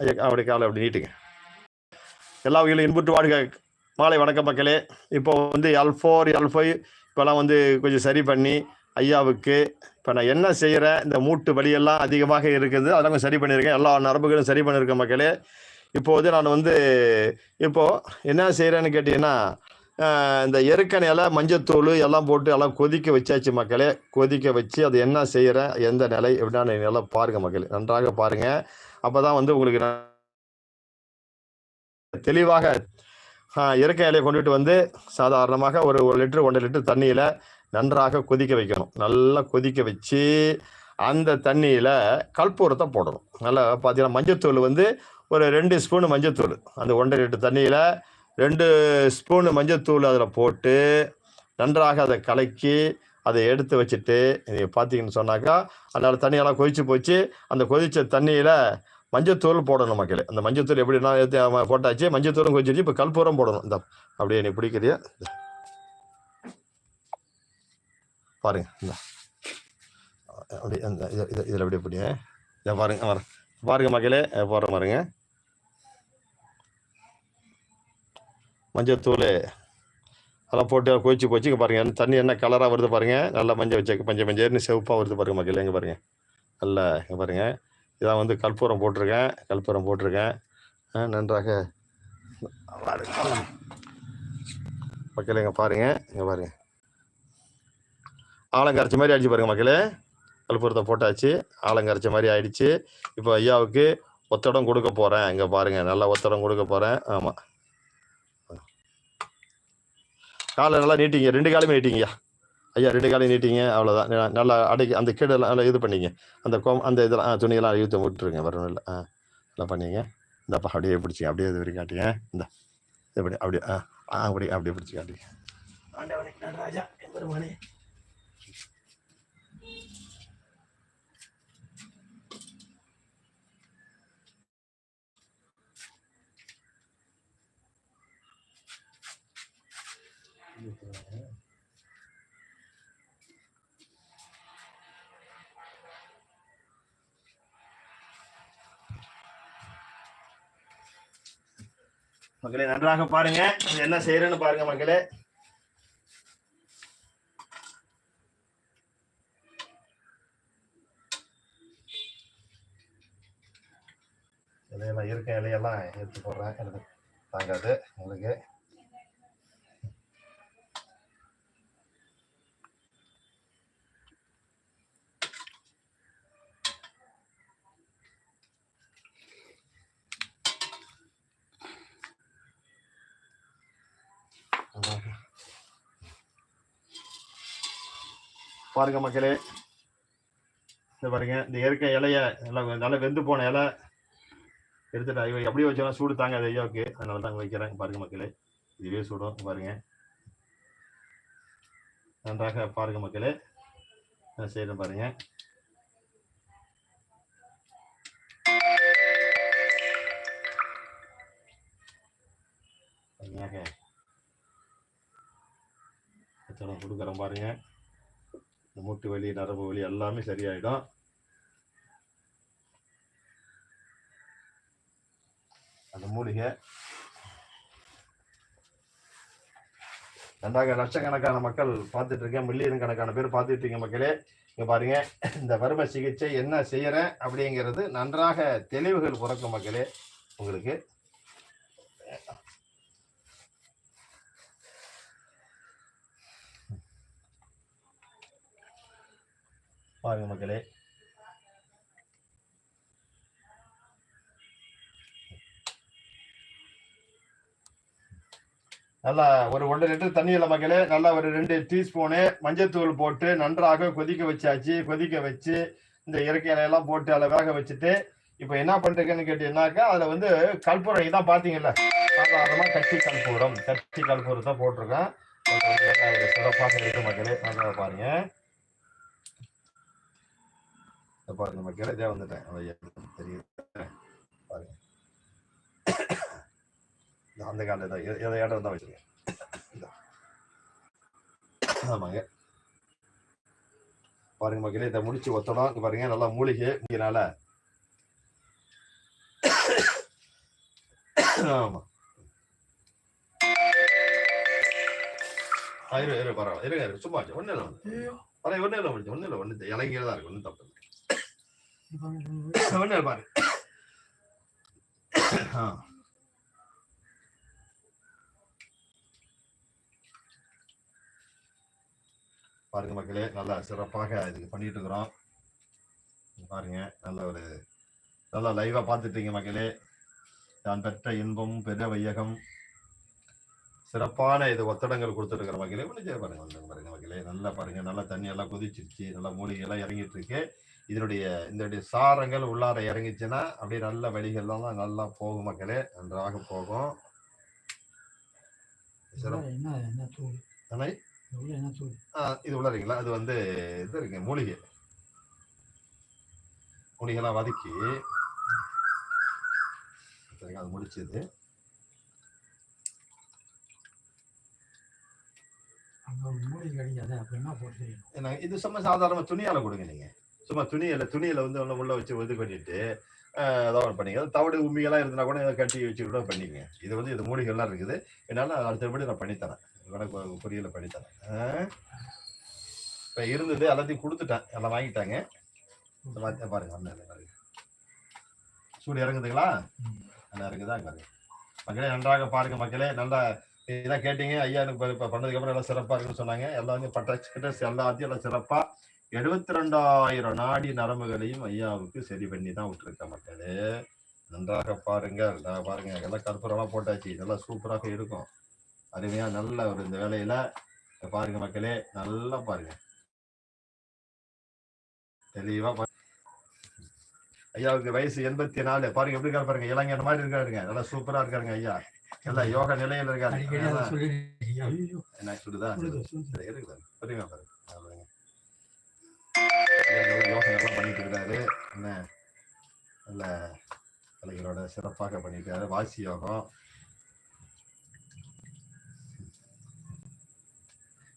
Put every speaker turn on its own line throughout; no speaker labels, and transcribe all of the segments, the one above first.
ஐயா அப்படி காலை அப்படி நீட்டுங்க. எல்லா வகையிலும் இன்புற்று வாழ்க. மாலை வணக்கம் மக்களே. இப்போ வந்து எல் ஃபோர் எல் ஃபைவ் இப்போலாம் வந்து கொஞ்சம் சரி பண்ணி ஐயாவுக்கு இப்போ நான் என்ன செய்கிறேன் இந்த மூட்டு வலியெல்லாம் அதிகமாக இருக்குது அதெல்லாம் கொஞ்சம் சரி பண்ணியிருக்கேன். எல்லா நரம்புகளும் சரி பண்ணியிருக்கேன் மக்களே. இப்போது நான் வந்து இப்போது என்ன செய்கிறேன்னு கேட்டிங்கன்னா இந்த எருக்கணையில் மஞ்சத்தூள் எல்லாம் போட்டு எல்லாம் கொதிக்க வச்சாச்சு மக்களே. கொதிக்க வச்சு அது என்ன செய்கிறேன் எந்த நிலை எப்படின்னா எல்லாம் பாருங்கள் மக்களே. நன்றாக பாருங்கள் அப்போ தான் வந்து உங்களுக்கு நான் தெளிவாக ஆஹ், இறக்க இலையை கொண்டுட்டு வந்து சாதாரணமாக ஒரு ஒரு லிட்டர் ஒன்றரை லிட்டர் தண்ணியில் நன்றாக கொதிக்க வைக்கணும். நல்லா கொதிக்க வச்சு அந்த தண்ணியில் கற்பூரத்தை போடணும். நல்லா பார்த்தீங்கன்னா மஞ்சத்தூள் வந்து ஒரு ரெண்டு ஸ்பூனு மஞ்சத்தூள். அந்த ஒன்றரை லிட்டர் தண்ணியில் ரெண்டு ஸ்பூனு மஞ்சத்தூள் அதில் போட்டு நன்றாக அதை கலக்கி அதை எடுத்து வச்சுட்டு நீங்கள் பார்த்தீங்கன்னு சொன்னாக்கா அதனால் தண்ணியெல்லாம் கொதிச்சு போச்சு. அந்த கொதிச்ச தண்ணியில் மஞ்சத்தூள் போடணும் மக்களே. அந்த மஞ்சத்தூள் எப்படின்னா போட்டாச்சு மஞ்சத்தூளும் கொதிச்சிருச்சு இப்போ கற்பூரம் போடணும். இந்த அப்படியே நீ பிடிக்கிறியா? பாருங்க இந்த. அப்படி அந்த இதை இதில் இதில் அப்படியே பிடிங்க இதை பாருங்க வர பாருங்க மக்களே போடுற பாருங்க. மஞ்சத்தூள். அதெல்லாம் போட்டு கொதிச்சு போச்சு. இங்கே பாருங்கள் தண்ணி என்ன கலராக வருது பாருங்கள் நல்லா மஞ்சள் வச்சு பஞ்ச மஞ்சள்னு செவப்பாக வருது பாருங்கள் மக்கள் எங்கே பாருங்கள் நல்லா இங்கே பாருங்கள் இதான் வந்து கற்பூரம் போட்டிருக்கேன். கற்பூரம் போட்டிருக்கேன். நன்றாக பாருங்க மக்களே இங்கே பாருங்க இங்கே பாருங்கள் ஆலங்கரைச்ச மாதிரி ஆயிடுச்சு பாருங்கள் மக்களே. கற்பூரத்தை போட்டாச்சு. ஆலங்கரைச்ச மாதிரி ஆயிடுச்சு. இப்போ ஐயாவுக்கு ஒத்தடம் கொடுக்க போகிறேன் இங்கே பாருங்கள் நல்லா ஒத்தடம் கொடுக்க போகிறேன் ஆமாம் காலை நல்லா நீட்டிங்க. ரெண்டு காலையுமே நீட்டிங்கய்யா ஐயா ரெண்டு காலையும் நீட்டிங்க. அவ்வளோதான் நல்லா அடைக்கி அந்த கீழெல்லாம் நல்லா இது பண்ணிங்க. அந்த கோம் அந்த இதெல்லாம் துணியெல்லாம் இழுத்து விட்டுருங்க. வரணும் இல்லை. ஆ நல்லா பண்ணிங்க. இந்தப்பா அப்படியே பிடிச்சிங்க. அப்படியே இது வரைக்கும் காட்டிங்க. இந்த இப்படி அப்படியே ஆ ஆ அப்படியே பிடிச்சி காட்டிங்க. ஆண்டவனே நடராஜா மக்களே நன்றாக பாருங்க. என்ன செய்யறேன்னு பாருங்க மக்களே இலையெல்லாம் இருக்க இலையெல்லாம் எடுத்து போடுறேன் எனக்கு தாங்காது உங்களுக்கு பாருங்க மக்களே. இந்த பாருங்க. இந்த இயற்கை இலைய நல்லா நல்லா வெந்து போன இலை எடுத்துட்டு ஐயோ எப்படி வச்சாலும் சூடு தாங்காது ஐயாவுக்கு. அதனால தாங்க வைக்கிறேன் பாருங்க மக்களே. இதுவே சூடும். பாருங்க. நன்றாக பாருங்க மக்களே. நான் செய்யறேன் பாருங்க. வச்சடம் கொடுக்குறேன் பாருங்க இந்த மூட்டு வலி நரம்பு வலி எல்லாமே சரியாயிடும். அந்த மூலிகை. ரெண்டாக லட்சக்கணக்கான மக்கள் பார்த்துட்டு இருக்கேன். மில்லியன் கணக்கான பேர் பார்த்துட்டு இருக்கீங்க மக்களே. இங்கே பாருங்க. இந்த வறுமை சிகிச்சை என்ன செய்யறேன் அப்படிங்கிறது நன்றாக தெளிவுகள் பிறக்கும் மக்களே உங்களுக்கு. பாருங்க மக்களே. நல்லா ஒரு ஒன்றரை லிட்டர் தண்ணியில் மக்களே நல்லா ஒரு ரெண்டு டீஸ்பூனு மஞ்சத்தூள் போட்டு நன்றாக கொதிக்க வச்சாச்சு. கொதிக்க வச்சு இந்த இயற்கை இலையெல்லாம் போட்டு அதில் வேக வச்சுட்டு இப்போ என்ன பண்றீங்கன்னு கேட்டீங்கன்னாக்கா அதில் வந்து கற்பூரம் இதான் பார்த்தீங்கல்ல. சாதாரணமாக கட்சி கற்பூரம். கட்டி கற்பூரத்தை போட்டிருக்கேன். சிறப்பாக இருக்கு மக்களே. நல்லா பாருங்க பாருங்க மக்களே இதே வந்துட்டேன். தெரியுது. பாருங்க. அந்த காலில் தான் எதை இடம் தான் வச்சிருக்கேன். ஆமாங்க. பாருங்க மக்களே இதை முடிச்சு ஒத்தடம் பாருங்க நல்லா மூலிகை இதனால ஆமா. இரு இரு பரவாயில்ல. இருங்க சும்மா ஒன்றும் இல்லை. பரவாயில்ல ஒன்றும் இல்லை முடிஞ்சு ஒன்றும் இல்லை. ஒன்றும் இலங்கையில் தான் இருக்கு ஒன்றும் தப்பு இல்லை. ஒன்றும் பாரு பாருங்க மக்களே நல்லா சிறப்பாக இதுக்கு பண்ணிட்டு இருக்கிறோம். பாருங்க நல்ல ஒரு நல்லா லைவா பார்த்துட்டீங்க மக்களே. நான் பெற்ற இன்பம் பெரிய வையகம். சிறப்பான இது ஒத்தடங்கள் கொடுத்துருக்கிற மக்களே முடிஞ்ச பாருங்க பாருங்க மக்களே. நல்லா பாருங்க நல்லா தண்ணி எல்லாம் கொதிச்சிருச்சு நல்லா மூலிகை எல்லாம் இறங்கிட்டு இருக்கு. இதனுடைய இதனுடைய சாரங்கள் உள்ளார இறங்கிச்சுன்னா அப்படியே நல்ல வழிகள்லாம் தான் நல்லா போகும் மக்களே. நன்றாக போகும். இது உள்ளறீங்களா அது வந்து இது இருக்கு மூலிகை. மூலிகைலாம் வதக்கி சரிங்க, அது முடிச்சது. இது சும்மா சாதாரண துணியால கொடுங்க நீங்க. சும்மா துணியில துணியில வந்து ஒண்ணு உள்ள வச்சு இது பண்ணிட்டு அதாவது பண்ணிங்க தவிடு உண்மையெல்லாம் இருந்தா கூட இதை கட்டி வச்சு கூட பண்ணிக்கங்க இது வந்து இது மூலிகைலாம் இருக்குது. என்னால அடுத்தபடி நான் பண்ணித்தரேன். உனக்கு பொரியல பண்ணித்தரேன். இப்போ இப்ப இருந்தது எல்லாத்தையும் கொடுத்துட்டேன். எல்லாம் வாங்கிட்டாங்க. இந்த மாதிரி பாருங்க அண்ணன் பாருங்க. சூடு இறங்குதுங்களா? நல்லா இருக்குதா? பாருங்க. மக்களே நன்றாக பாருங்க மக்களே. நல்லா இதெல்லாம் கேட்டீங்க. ஐயா எனக்கு இப்போ பண்ணதுக்கப்புறம் பண்ணதுக்கு எல்லாம் இருக்குன்னு சொன்னாங்க. எல்லாமே பட்டாச்சு கிட்ட எல்லாத்தையும் எல்லாம் சிறப்பாக எழுபத்தி ரெண்டாயிரம் நாடி நரம்புகளையும் ஐயாவுக்கு சரி பண்ணி தான் விட்டுருக்க மக்களே நன்றாக பாருங்க பாருங்க. எல்லாம் கற்பூரம்லாம் போட்டாச்சு. இதெல்லாம் சூப்பராக இருக்கும். அருமையா நல்ல ஒரு இந்த வேலையில பாருங்க மக்களே நல்லா பாருங்க. தெளிவா. ஐயாவுக்கு வயசு எண்பத்தி நாலு பாருங்க எப்படி இருக்காரு பாருங்க. இளைஞர் மாதிரி இருக்காருங்க. நல்லா சூப்பரா இருக்காருங்க ஐயா. எல்லாம் யோகா நிலையில இருக்காரு. என்ன சொல்லுதா பாருங்க. பாருங்க. பண்ணிட்டு இருக்காரு. என்ன? நல்ல கலைகளோட சிறப்பாக பண்ணிட்டு வாசி யோகம்.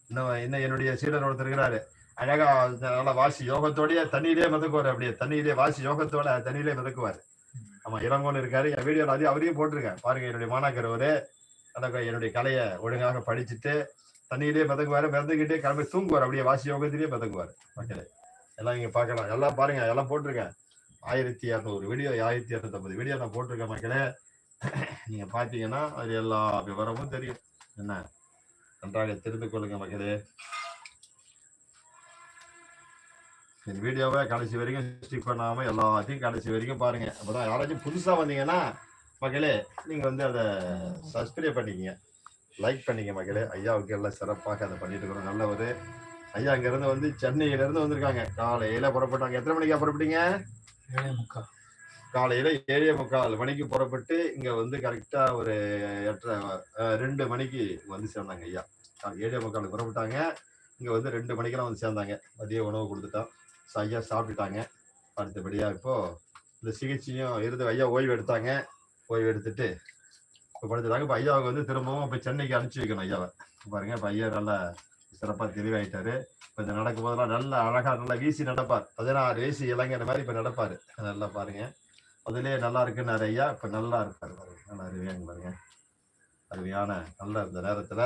இன்னும் என்ன என்னுடைய சீடர் ஒருத்தர் இருக்கிறாரு. அழகா நல்லா வாசி யோகத்தோடய தண்ணியிலே மிதக்குவார் அப்படியே. தண்ணியிலே வாசி யோகத்தோட தண்ணியிலே மிதக்குவார். ஆமா இளங்கோன்னு இருக்காரு. என் வீடியோல அதையும் அவரையும் போட்டிருக்கேன் பாருங்க என்னுடைய மாணாக்கர் ஒரு அந்த என்னுடைய கலையை ஒழுங்காக படிச்சுட்டு தண்ணியிலே மிதக்குவாரு மிதந்துக்கிட்டே கிளம்பி தூங்குவார். அப்படியே வாசி யோகத்திலேயே மிதக்குவார். மக்களே எல்லாம் இங்க பார்க்கலாம். எல்லாம் பாருங்க எல்லாம் போட்டிருக்கேன். ஆயிரத்தி இரநூறு வீடியோ ஆயிரத்தி இரநூத்தம்பது வீடியோ நான் போட்டிருக்கேன் மக்களே. நீங்க பாத்தீங்கன்னா அது எல்லா விவரமும் தெரியும். என்ன? நன்றாக தெரிந்து கொள்ளுங்க மக்களே. இந்த வீடியோவை கடைசி வரைக்கும் ஸ்டிக் பண்ணாம எல்லாத்தையும் கடைசி வரைக்கும் பாருங்க. அப்பதான் யாராச்சும் புதுசா வந்தீங்கன்னா மக்களே நீங்க வந்து அதை சப்ஸ்கிரைப் பண்ணிக்கங்க. லைக் பண்ணிக்க மக்களே ஐயாவுக்கு எல்லாம் சிறப்பாக அதை பண்ணிட்டு இருக்கிறோம். நல்ல ஒரு ஐயா அங்க இருந்து வந்து சென்னையில இருந்து வந்திருக்காங்க. காலையில புறப்பட்டாங்க. எத்தனை மணிக்கா புறப்பட்டீங்க? காலையில ஏழே முக்கால் மணிக்கு புறப்பட்டு இங்க வந்து கரெக்டா ஒரு எட்டரை ரெண்டு மணிக்கு வந்து சேர்ந்தாங்க ஐயா. ஏழே முக்காலுக்கு புறப்பட்டாங்க. இங்க வந்து ரெண்டு மணிக்கெல்லாம் வந்து சேர்ந்தாங்க. மதிய உணவு கொடுத்துட்டோம். ஐயா சாப்பிட்டுட்டாங்க. அடுத்தபடியா இப்போ இந்த சிகிச்சையும் இருந்து ஐயா ஓய்வு எடுத்தாங்க. ஓய்வு எடுத்துட்டு இப்போ படுத்துட்டாங்க இப்போ ஐயாவுக்கு வந்து திரும்பவும் இப்போ சென்னைக்கு அனுப்பிச்சி வைக்கணும் ஐயாவை. பாருங்க இப்போ ஐயா நல்லா சிறப்பாக தெளிவாயிட்டாரு. இப்போ இந்த நடக்கும் போதெல்லாம் நல்லா அழகாக நல்லா வீசி நடப்பார். பதினாறு வீசி இளைஞர் மாதிரி இப்போ நடப்பார். நல்லா பாருங்க. அதுலேயே நல்லா இருக்குன்னு ஐயா. இப்போ நல்லா இருப்பார் பாருங்க. நல்லா அருமையாங்க பாருங்க. அருமையான நல்லா இருந்த நேரத்தில்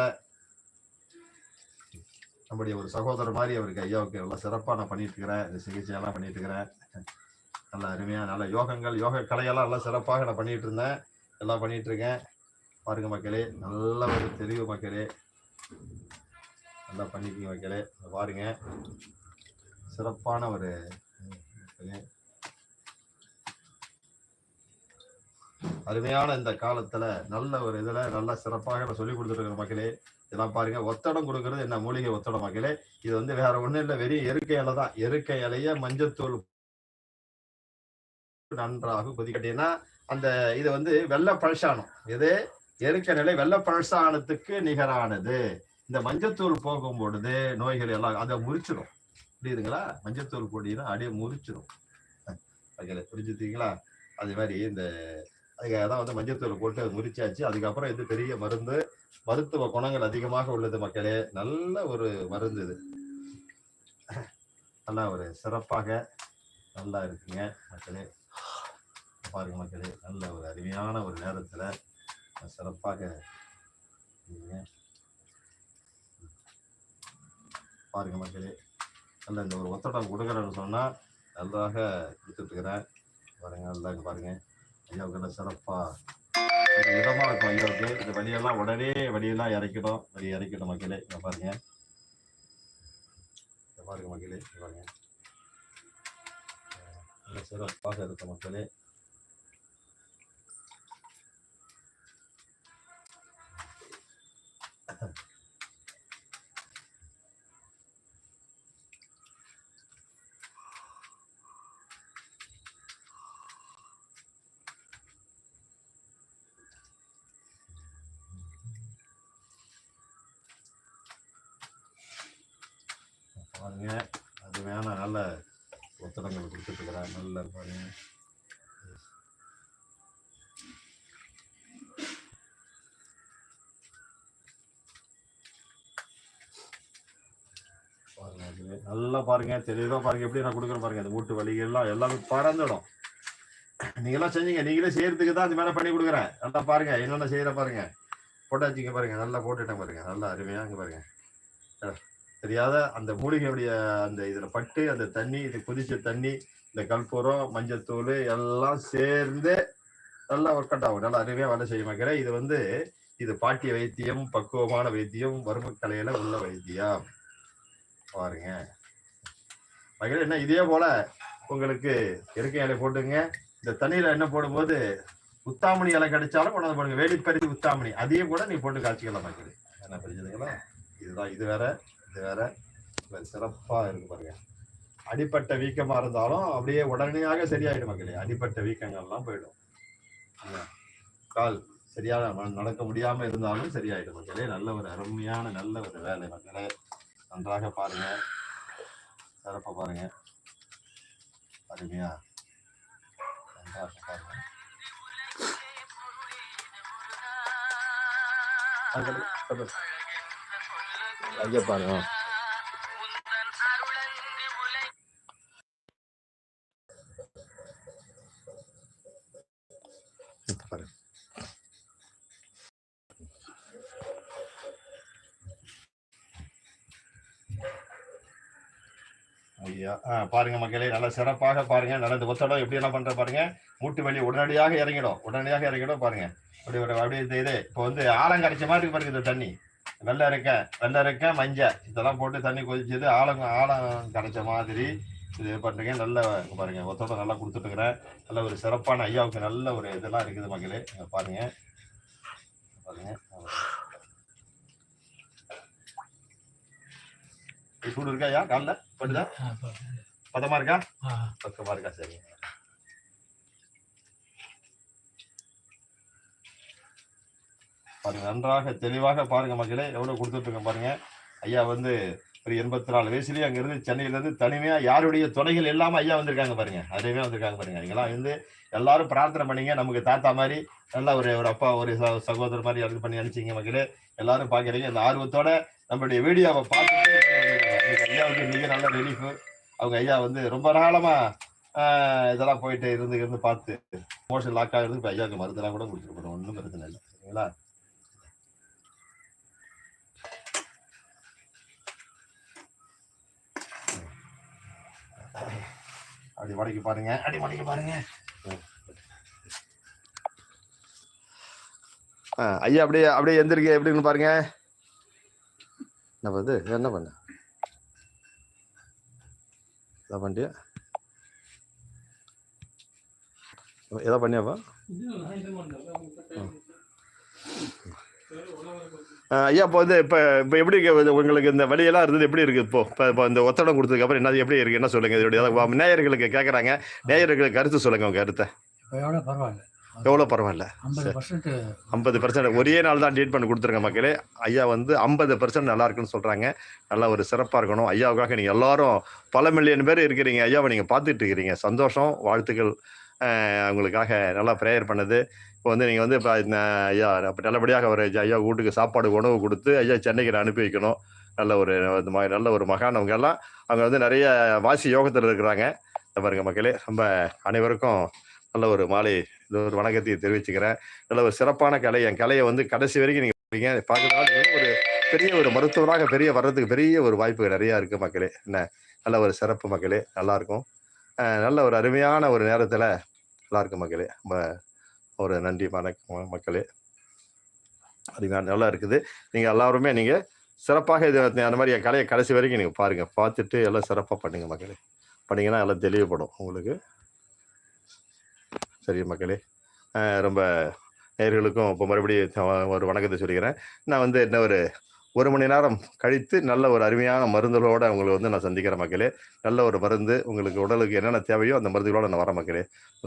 நம்முடைய ஒரு சகோதரர் மாதிரி அவருக்கு ஐயாவுக்கு நல்லா சிறப்பாக நான் பண்ணிட்டு இருக்கிறேன் இந்த சிகிச்சையெல்லாம் பண்ணிட்டு இருக்கிறேன் நல்ல அருமையாக நல்ல யோகங்கள் யோக கலையெல்லாம் நல்லா சிறப்பாக நான் பண்ணிட்டு இருந்தேன் எல்லாம் பண்ணிட்டு இருக்கேன் பாருங்க மக்களே நல்ல ஒரு தெளிவு மக்களே. நல்லா பண்ணிக்கிங்க மக்களே. பாருங்க. சிறப்பான ஒரு அருமையான இந்த காலத்துல நல்ல ஒரு இதுல நல்லா சிறப்பாக நான் சொல்லி கொடுத்துட்டு மக்களே. இதெல்லாம் பாருங்க ஒத்தடம் கொடுக்கறது என்ன மூலிகை ஒத்தடம் மக்களே? இது வந்து வேற ஒண்ணும் இல்லை வெறும் எருக்கை இலை தான். எருக்கை இலைய மஞ்சத்தூள் நன்றாக கொதிக்கட்டீங்கன்னா அந்த இது வந்து வெள்ளை பழசானம் எது? எருக்கை நிலை வெள்ளை பழசானத்துக்கு நிகரானது. இந்த மஞ்சத்தூள் போகும் பொழுது நோய்கள் எல்லாம் அதை முறிச்சிடும் புரியுதுங்களா? மஞ்சத்தூள் பொடினா அப்படியே முறிச்சிடும் மக்களே புரிஞ்சுட்டீங்களா அது மாதிரி இந்த அதுக்காக தான் வந்து மஞ்சத்தூள் போட்டு அது முறிச்சாச்சு. அதுக்கப்புறம் இது பெரிய மருந்து மருத்துவ குணங்கள் அதிகமாக உள்ளது மக்களே. நல்ல ஒரு மருந்து இது. நல்லா ஒரு சிறப்பாக நல்லா இருக்குங்க மக்களே. பாருங்க மக்களே நல்ல ஒரு அருமையான ஒரு நேரத்துல சிறப்பாக பாருங்க மக்களே நல்ல இந்த ஒரு ஒத்தடம் கொடுக்குறேன்னு சொன்னால் நல்லாக கொடுத்துட்ருக்குறேன் பாருங்க நல்லா பாருங்கள் பாருங்க ஐயாவுக்கு நல்லா சிறப்பாக இதமாக இருக்கும் ஐயாவுக்கு இந்த வழியெல்லாம் உடனே வழியெல்லாம் இறக்கிடும். வழி இறக்கிடும் மக்களே. இங்கே பாருங்க. பாருங்க மக்களே பாருங்க. நல்ல சிறப்பாக இருக்கும் மக்களே. பாருங்க. அருமையான நல்ல ஒத்தடங்கள் கொடுத்துட்ருக்குறேன் நல்ல பாருங்க. பாருங்க நல்லா பாருங்க. தெளிவாக பாருங்க. எப்படி நான் கொடுக்குறேன் பாருங்க. அந்த மூட்டு வலிகள்லாம் எல்லாமே பறந்துடும். நீங்களாம் செஞ்சீங்க. நீங்களே செய்யறதுக்கு தான் அது மேலே பண்ணி கொடுக்குறேன். நல்லா பாருங்க. என்னென்ன செய்யற பாருங்க. போட்டாச்சுங்க பாருங்க. நல்லா போட்டுட்டேன் பாருங்க. நல்லா அருமையாக இங்க பாருங்க. தெரியாத அந்த மூலிகையுடைய அந்த இதுல பட்டு அந்த தண்ணி இது கொதிச்ச தண்ணி இந்த கற்பூரம் மஞ்சத்தூள் எல்லாம் சேர்ந்து நல்லா ஒர்க் அவுட் ஆகும். நல்லா அருமையா வேலை செய்ய மாக்கிறேன் இது வந்து இது பாட்டிய வைத்தியம் பக்குவமான வைத்தியம் வறுமை கலையில உள்ள வைத்தியம். பாருங்க. மகளே என்ன இதே போல உங்களுக்கு இயற்கை இலை போட்டுங்க. இந்த தண்ணியில என்ன போடும்போது உத்தாமணி இலை கிடைச்சாலும் கொண்டாந்து போடுங்க. வேலிப்பருத்தி உத்தாமணி அதையும் கூட நீ போட்டு காய்ச்சிக்கலாம் மக்களே. என்ன புரிஞ்சுதுங்களா இதுதான் இது வேற. இது வேற சிறப்பாக சிறப்பா இருக்கு பாருங்க. அடிப்பட்ட வீக்கமா இருந்தாலும் அப்படியே உடனடியாக சரியாயிடும் மக்களே. அடிப்பட்ட வீக்கங்கள்லாம் போயிடும். கால் சரியாக நடக்க முடியாம இருந்தாலும் சரியாயிடும் மக்களே. நல்ல ஒரு அருமையான நல்ல ஒரு வேலை மக்களே. நன்றாக பாருங்க. சிறப்பாக பாருங்க. அருமையா. நன்றாக பாருங்க. மக்களே, ஐயா பாருங்க பாருங்க ஐயா பாருங்க மக்களே நல்லா சிறப்பாக பாருங்க. நல்ல இந்த ஒத்தடம் எப்படி எல்லாம் பண்ற பாருங்க. மூட்டு வலி உடனடியாக இறங்கிடும். உடனடியாக இறங்கிடும் பாருங்க. அப்படி அப்படியே இந்த இது இப்போ வந்து ஆழம் கிடைச்ச மாதிரி இருக்கு பாருங்க இந்த தண்ணி. வெள்ளை இருக்க வெள்ளை இருக்க மஞ்சள் இதெல்லாம் போட்டு தண்ணி கொதிச்சது ஆழம் ஆழம் கரைச்ச மாதிரி இது பண்றீங்க. நல்ல பாருங்க ஒத்தடம் நல்லா கொடுத்துட்டுக்கிறேன் நல்ல ஒரு சிறப்பான ஐயாவுக்கு நல்ல ஒரு இதெல்லாம் இருக்குது மக்களே. பாருங்க. பாருங்க. சூடு இருக்கா ஐயா? காலில்? பட்டுதா
இப்ப,
பதமா இருக்கா?
ஆ,
பக்கமா இருக்கா? சரி பாருங்க நன்றாக தெளிவாக பாருங்க மக்களே எவ்வளவு கொடுத்துட்டு பாருங்க. ஐயா வந்து ஒரு எண்பத்தி நாலு வயசுலயே அங்க இருந்து சென்னையில இருந்து தனிமையா யாருடைய துணைகள் இல்லாம ஐயா வந்திருக்காங்க பாருங்க. அதுவே வந்திருக்காங்க பாருங்க. நீங்களாம் வந்து எல்லாரும் பிரார்த்தனை பண்ணீங்க. நமக்கு தாத்தா மாதிரி நல்ல ஒரு ஒரு அப்பா ஒரு ச- சகோதரர் மாதிரி இது பண்ணி நினைச்சீங்க மக்களே. எல்லாரும் பாக்குறீங்க. இந்த ஆர்வத்தோட நம்மளுடைய வீடியோவை பார்த்துட்டு ஐயா ஐயாவுக்கு மிக நல்ல ரிலீஃபு அவங்க ஐயா வந்து ரொம்ப நாளமா இதெல்லாம் போயிட்டு இருந்து இருந்து பார்த்து மோஷன் லாக் இருந்து இப்போ ஐயாவுக்கு மருந்தெல்லாம் கூட கொடுத்துட்டு போறோம் ஒன்றும் பிரச்சனை இல்லை. சரிங்களா? அப்படி மடக்கி பாருங்க அடி மடக்கி பாருங்க. ஆ, ஐயா அப்படியே அப்படியே எந்திரிக்க எப்படின்னு பாருங்க. என்ன பண்ணுது? என்ன பண்ண? என்ன பண்ணிட்டியா ஏதோ பண்ணியாப்பா? ஐயா இப்போ வந்து இப்போ இப்போ எப்படி உங்களுக்கு இந்த வழியெல்லாம் இருந்தது எப்படி இருக்கு இப்போ? இப்போ இப்போ இந்த ஒத்தடம் கொடுத்ததுக்கு அப்புறம் என்ன எப்படி இருக்கு? என்ன சொல்லுங்க அதாவது நேயர்களுக்கு கேட்குறாங்க நேயர்களுக்கு கருத்து சொல்லுங்க உங்க கருத்தை.
பரவாயில்ல.
எவ்வளோ பரவாயில்ல?
ஐம்பது பர்சன்ட்
ஒரே நாள் தான் டேட் பண்ணி கொடுத்துருங்க மக்களே. ஐயா வந்து ஐம்பது பர்சன்ட் நல்லா இருக்குன்னு சொல்கிறாங்க நல்லா ஒரு சிறப்பாக இருக்கணும். ஐயாவுக்காக நீங்கள் எல்லாரும் பல மில்லியன் பேர் இருக்கிறீங்க. ஐயாவை நீங்கள் பார்த்துட்டு இருக்கிறீங்க. சந்தோஷம் வாழ்த்துக்கள். அஹ், உங்களுக்காக நல்லா ப்ரேயர் பண்ணது. இப்போ வந்து நீங்கள் வந்து இப்போ ஐயா அப்போ நல்லபடியாக ஒரு ஐயா வீட்டுக்கு சாப்பாடு உணவு கொடுத்து ஐயா சென்னைக்கு நான் அனுப்பி வைக்கணும். நல்ல ஒரு நல்ல ஒரு மகான் அவங்க எல்லாம் அவங்க வந்து நிறைய வாசி யோகத்தில் இருக்கிறாங்க. இந்த பாருங்க மக்களே ரொம்ப அனைவருக்கும் நல்ல ஒரு மாலை இது ஒரு வணக்கத்தை தெரிவிச்சுக்கிறேன். நல்ல ஒரு சிறப்பான கலை. என் கலையை வந்து கடைசி வரைக்கும் நீங்கள் பார்ப்பீங்க பார்க்கறதால ஒரு பெரிய ஒரு மருத்துவராக பெரிய வர்றதுக்கு பெரிய ஒரு வாய்ப்பு நிறையா இருக்குது மக்களே. என்ன? நல்ல ஒரு சிறப்பு மக்களே. நல்லா இருக்கும். நல்ல ஒரு அருமையான ஒரு நேரத்தில் நல்லா இருக்கும் மக்களே. ரொம்ப ஒரு நன்றி வணக்கம் மக்களே. அருமையான நல்லா இருக்குது. நீங்கள் எல்லாருமே நீங்கள் சிறப்பாக இது அந்த மாதிரி என் கலையை கடைசி வரைக்கும் நீங்கள் பாருங்கள் பார்த்துட்டு எல்லாம் சிறப்பாக பண்ணுங்கள் மக்களே. பண்ணிங்கன்னா எல்லாம் தெளிவுபடும் உங்களுக்கு. சரி மக்களே. ரொம்ப நேர்களுக்கும் இப்போ மறுபடியும் ஒரு வணக்கத்தை சொல்லிக்கிறேன். நான் வந்து என்ன ஒரு ஒரு மணி நேரம் கழித்து நல்ல ஒரு அருமையான மருந்துகளோட உங்களை வந்து நான் சந்திக்கிறேன் மக்களே. நல்ல ஒரு மருந்து உங்களுக்கு உடலுக்கு என்னென்ன தேவையோ அந்த மருந்துகளோட நான் வர மக்களே.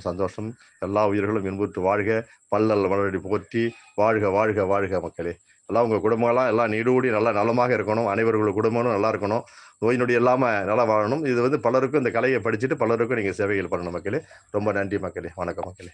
சந்தோஷம். எல்லா உயிர்களும் இன்புற்று வாழ்க. பல்லல் மறுபடி போற்றி வாழ்க வாழ்க வாழ்க மக்களே. எல்லாம் உங்கள் குடும்பம்லாம் எல்லாம் நீடூடி நல்லா நலமாக இருக்கணும். அனைவர்களோட குடும்பமும் நல்லா இருக்கணும். நோய் நொடி இல்லாமல் நல்லா வாழணும். இது வந்து பலருக்கும் இந்த கலையை படிச்சுட்டு பலருக்கும் நீங்கள் சேவைகள் பண்ணணும் மக்களே. ரொம்ப நன்றி மக்களே. வணக்கம் மக்களே.